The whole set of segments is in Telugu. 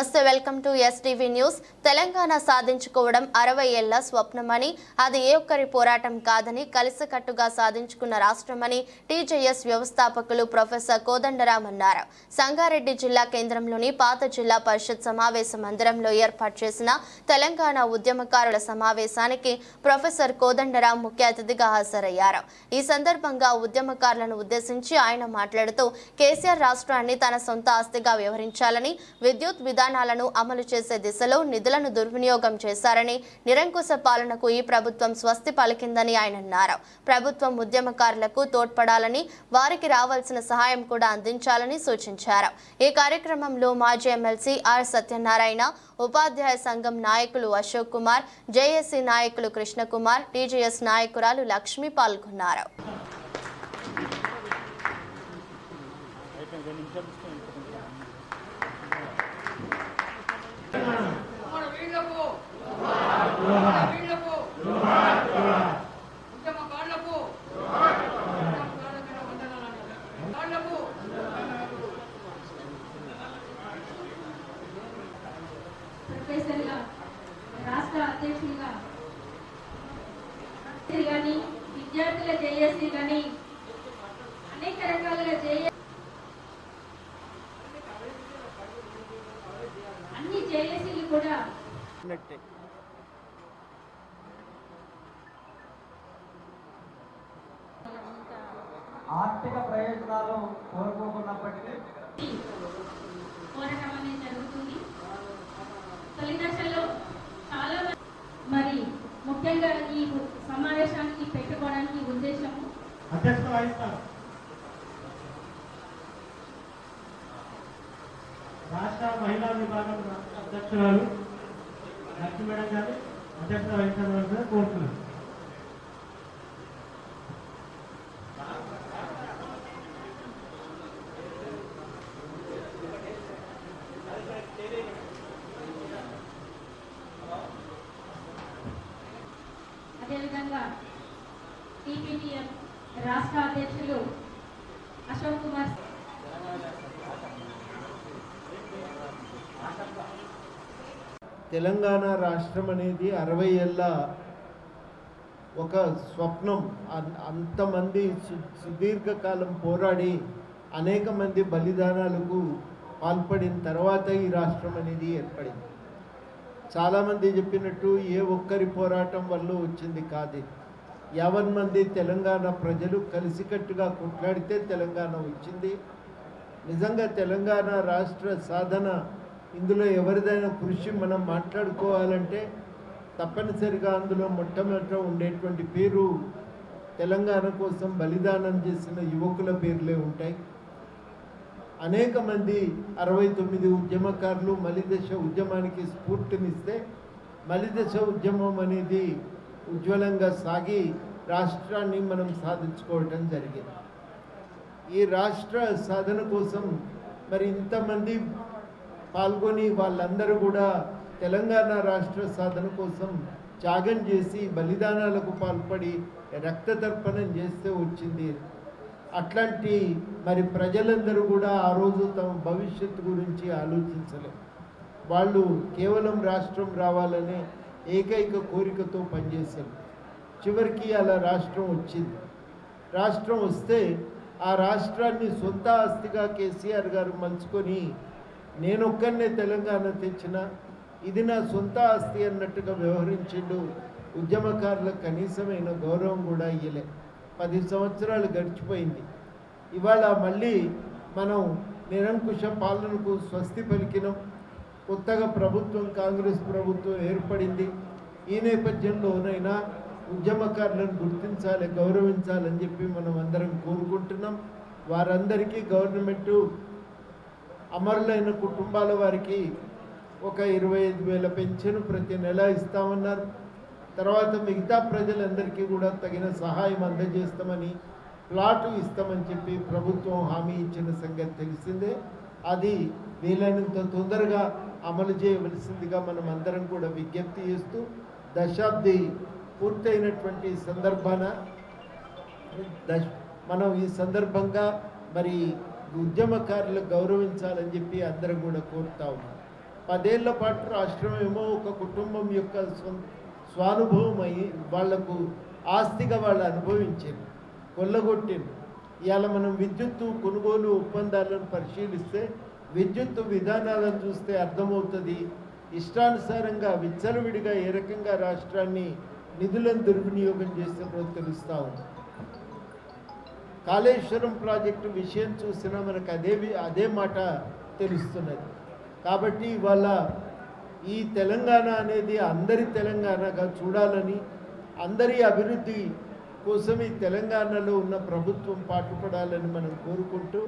నమస్తే welcome to STV news. Telangana సాధించుకోవడం అరవై ఏళ్ళ స్వప్నమని అది ఏ ఒక్కరి పోరాటం కాదని కలిసికట్టుగా సాధించుకున్న రాష్ట్రమని టీజేఎస్ వ్యవస్థాపకులు ప్రొఫెసర్ కోదండరాం అన్నారు. సంగారెడ్డి జిల్లా కేంద్రంలోని పాత జిల్లా పరిషత్ సమావేశ మందిరంలో ఏర్పాటు చేసిన తెలంగాణ ఉద్యమకారుల సమావేశానికి ప్రొఫెసర్ కోదండరాం ముఖ్య అతిథిగా హాజరయ్యారు. ఈ సందర్భంగా ఉద్యమకారులను ఉద్దేశించి ఆయన మాట్లాడుతూ కేసీఆర్ రాష్ట్రాన్ని తన సొంత ఆస్తిగా వ్యవహరించాలని విద్యుత్ విధానం విధానాలను అమలు చేసే దిశలో నిధులను దుర్వినియోగం చేశారని నిరంకుశ పాలనకు ఈ ప్రభుత్వం స్వస్తి పలికిందని ఆయన అన్నారు. ప్రభుత్వం ఉద్యమకారులకు తోడ్పడాలని వారికి రావాల్సిన సహాయం కూడా అందించాలని సూచించారు. ఈ కార్యక్రమంలో మాజీ ఎమ్మెల్సీ ఆర్ సత్యనారాయణ ఉపాధ్యాయ సంఘం నాయకులు అశోక్ కుమార్ జేఏసీ నాయకులు కృష్ణకుమార్ టీజేఎస్ నాయకురాలు లక్ష్మి పాల్గొన్నారు మన వీళ్ళకు మన వీళ్ళకు ఉద్యమకారులకు ఉద్యమకారులకు వందనాలు. కారులకు ప్రొఫెసర్గా రాష్ట్ర అధ్యక్షులుగా కానీ విద్యార్థుల జేఏసీ కానీ అనేక రకాలుగా జేఏ అన్ని జేఏసీలు కూడా ఆర్థిక ప్రయోజనాలు కోరుకోకున్నప్పటికీ పోరాటం అనేది జరుగుతుంది. తొలి దశలో చాలా మంది మరి ముఖ్యంగా ఈ సమావేశానికి పెట్టుకోవడానికి ఉద్దేశము అధ్యక్షత వహిస్తారు. రాష్ట్ర మహిళా విభాగం అధ్యక్షురాలు లక్ష్మీ మేడం గారు అధ్యక్షత వహించాలని కోరుతున్నాను. అదేవిధంగా టీపీటీఎం రాష్ట్ర అధ్యక్షులు అశోక్ కుమార్ తెలంగాణ రాష్ట్రం అనేది అరవై ఏళ్ళ ఒక స్వప్నం. అంతమంది సుదీర్ఘకాలం పోరాడి అనేక మంది బలిదానాలకు పాల్పడిన తర్వాత ఈ రాష్ట్రం అనేది ఏర్పడింది. చాలామంది చెప్పినట్టు ఏ ఒక్కరి పోరాటం వల్ల వచ్చింది కాదు. యావన్ మంది తెలంగాణ ప్రజలు కలిసికట్టుగా కొట్లాడితే తెలంగాణ వచ్చింది. నిజంగా తెలంగాణ రాష్ట్ర సాధన ఇందులో ఎవరిదైనా కృషి మనం మాట్లాడుకోవాలంటే తప్పనిసరిగా అందులో మొట్టమొదట ఉండేటువంటి పేరు తెలంగాణ కోసం బలిదానం చేసిన యువకుల పేర్లే ఉంటాయి. అనేక మంది అరవై తొమ్మిది ఉద్యమకారులు మలిదశ ఉద్యమానికి స్ఫూర్తినిస్తే మలిదశ ఉద్యమం అనేది ఉజ్వలంగా సాగి రాష్ట్రాన్ని మనం సాధించుకోవటం జరిగింది. ఈ రాష్ట్ర సాధన కోసం మరి ఇంతమంది పాల్గొని వాళ్ళందరూ కూడా తెలంగాణ రాష్ట్ర సాధన కోసం త్యాగం చేసి బలిదానాలకు పాల్పడి రక్త తర్పణం చేస్తే వచ్చింది. అట్లాంటి మరి ప్రజలందరూ కూడా ఆ రోజు తమ భవిష్యత్తు గురించి ఆలోచించలేదు వాళ్ళు కేవలం రాష్ట్రం రావాలనే ఏకైక కోరికతో పనిచేశారు. చివరికి అలా రాష్ట్రం వచ్చింది. రాష్ట్రం వస్తే ఆ రాష్ట్రాన్ని సొంత ఆస్తిగా కేసీఆర్ గారు మలుచుకొని నేనొక్కనే తెలంగాణ తెచ్చిన ఇది నా సొంత ఆస్తి అన్నట్టుగా వ్యవహరించిండు ఉద్యమకారులకు కనీసమైన గౌరవం కూడా ఇయ్యలే. పది సంవత్సరాలు గడిచిపోయింది. ఇవాళ మళ్ళీ మనం నిరంకుశ పాలనకు స్వస్తి పలికినాం. కొత్తగా ప్రభుత్వం కాంగ్రెస్ ప్రభుత్వం ఏర్పడింది. ఈ నేపథ్యంలోనైనా ఉద్యమకారులను గుర్తించాలి గౌరవించాలని చెప్పి మనం అందరం కోరుకుంటున్నాం. వారందరికీ గవర్నమెంటు అమరులైన కుటుంబాల వారికి ఒక ఇరవై ఐదు వేల పెన్షన్ ప్రతి నెల ఇస్తామన్నారు. తర్వాత మిగతా ప్రజలందరికీ కూడా తగిన సహాయం అందజేస్తామని ప్లాటు ఇస్తామని చెప్పి ప్రభుత్వం హామీ ఇచ్చిన సంగతి తెలిసిందే. అది వీలైనంత తొందరగా అమలు చేయవలసిందిగా మనం అందరం కూడా విజ్ఞప్తి చేస్తూ దశాబ్ది పూర్తయినటువంటి సందర్భాన దశ మనం ఈ సందర్భంగా మరి ఉద్యమకారులు గౌరవించాలని చెప్పి అందరం కూడా కోరుతా ఉన్నాం. పదేళ్ళ పాటు రాష్ట్రం ఏమో ఒక కుటుంబం యొక్క సొంత స్వానుభవమై వాళ్ళకు ఆస్తిగా వాళ్ళు అనుభవించారు కొల్లగొట్టింది. ఇవాళ మనం విద్యుత్తు కొనుగోలు ఒప్పందాలను పరిశీలిస్తే విద్యుత్తు విధానాలను చూస్తే అర్థమవుతుంది ఇష్టానుసారంగా విచ్చలవిడిగా ఏ రకంగా రాష్ట్రాన్ని నిధులను దుర్వినియోగం చేస్తున్నారో తెలుస్తూ ఉంది. కాళేశ్వరం ప్రాజెక్టు విషయం చూసినా మనకు అదే అదే మాట తెలుస్తున్నది. కాబట్టి ఇవాళ ఈ తెలంగాణ అనేది అందరి తెలంగాణగా చూడాలని అందరి అభివృద్ధి కోసం ఈ తెలంగాణలో ఉన్న ప్రభుత్వం పాటుపడాలని మనం కోరుకుంటూ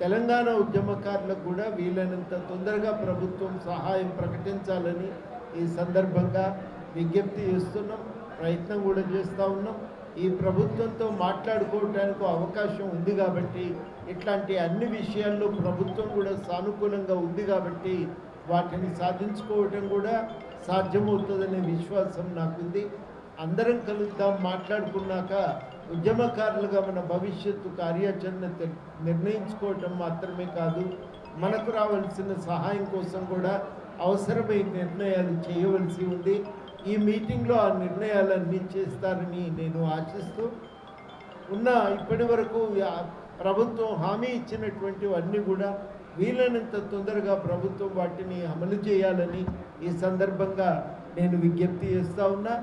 తెలంగాణ ఉద్యమకారులకు కూడా వీలైనంత తొందరగా ప్రభుత్వం సహాయం ప్రకటించాలని ఈ సందర్భంగా విజ్ఞప్తి చేస్తున్నాం ప్రయత్నం కూడా చేస్తూ ఉన్నాం. ఈ ప్రభుత్వంతో మాట్లాడుకోవడానికి అవకాశం ఉంది కాబట్టి ఇట్లాంటి అన్ని విషయాల్లో ప్రభుత్వం కూడా సానుకూలంగా ఉంది కాబట్టి వాటిని సాధించుకోవటం కూడా సాధ్యమవుతుందనే విశ్వాసం నాకుంది. అందరం కలుద్దాం మాట్లాడుకున్నాక ఉద్యమకారులుగా మన భవిష్యత్తు కార్యాచరణ నిర్ణయించుకోవటం మాత్రమే కాదు మనకు రావాల్సిన సహాయం కోసం కూడా అవసరమైన నిర్ణయాలు చేయవలసి ఉంది. ఈ మీటింగ్లో ఆ నిర్ణయాలన్నీ చేస్తారని నేను ఆశిస్తూ ఉన్న. ఇప్పటి వరకు ప్రభుత్వం హామీ ఇచ్చినటువంటివన్నీ కూడా వీలైనంత తొందరగా ప్రభుత్వం వాటిని అమలు చేయాలని ఈ సందర్భంగా నేను విజ్ఞప్తి చేస్తూ ఉన్నా.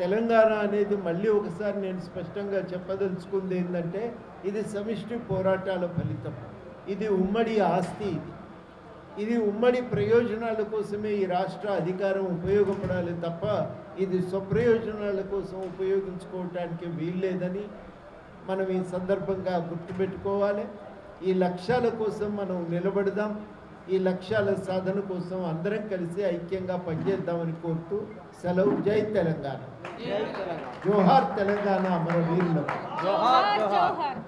తెలంగాణ అనేది మళ్ళీ ఒకసారి నేను స్పష్టంగా చెప్పదలుచుకుంది ఏంటంటే ఇది సమిష్టి పోరాటాల ఫలితం. ఇది ఉమ్మడి ఆస్తి ఇది. ఇది ఉమ్మడి ప్రయోజనాల కోసమే ఈ రాష్ట్ర అధికారం ఉపయోగపడాలి తప్ప ఇది స్వప్రయోజనాల కోసం ఉపయోగించుకోవటానికి వీల్లేదని మనం ఈ సందర్భంగా గుర్తుపెట్టుకోవాలి. ఈ లక్ష్యాల కోసం మనం నిలబడదాం. ఈ లక్ష్యాల సాధన కోసం అందరం కలిసి ఐక్యంగా పనిచేద్దామని కోరుతూ సెలవు. జై తెలంగాణ. జోహార్ తెలంగాణ మన వీరులకు